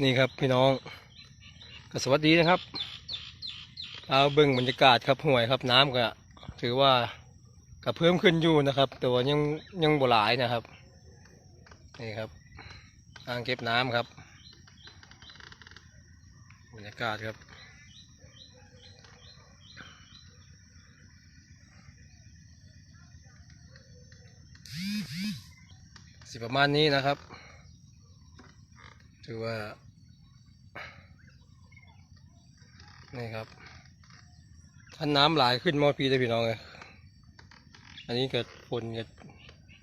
นี่ครับพี่น้องก็สวัสดีนะครับเอาเบิ่งบรรยากาศครับห่วยครับน้ำก็ถือว่าก็เพิ่มขึ้นอยู่นะครับ แต่ว่ายังยังบ่หลายนะครับนี่ครับอ่างเก็บน้ำครับ บรรยากาศครับสิประมาณนี้นะครับ ถือว่า นี่ครับท่านน้ำหลายขึ้นมอปีเลยพี่น้องเลยอันนี้เกิดฝนเกิด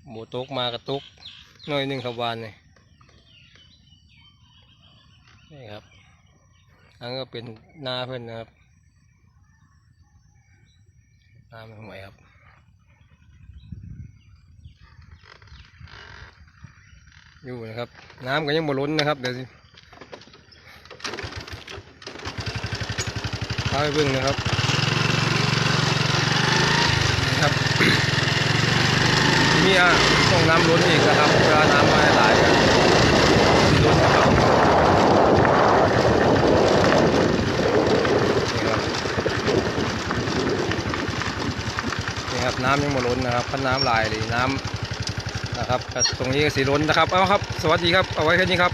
หมูตกมากระตุกน้อยหนึ่งคับวานนี่นี่ครับอันนก็เป็นหน้าเพื่อนนะครับหน้ามันห่วยครับ อยู่นะครับ น้ำก็ยังบ่ล้นนะครับ เดี๋ยวสิพาไปเบิ่งนะครับครับมีอะต้องน้ำล้นอีกนะครับเวลาน้ำมาหลายกันล้นนะครับนี่ครับน้ำยังบ่ล้นนะครับพันน้ำหลายเลยน้ำ นะครับตรงนี้ก็สีล้นนะครับเอาครับ สวัสดีครับเอาไว้แค่นี้ครับ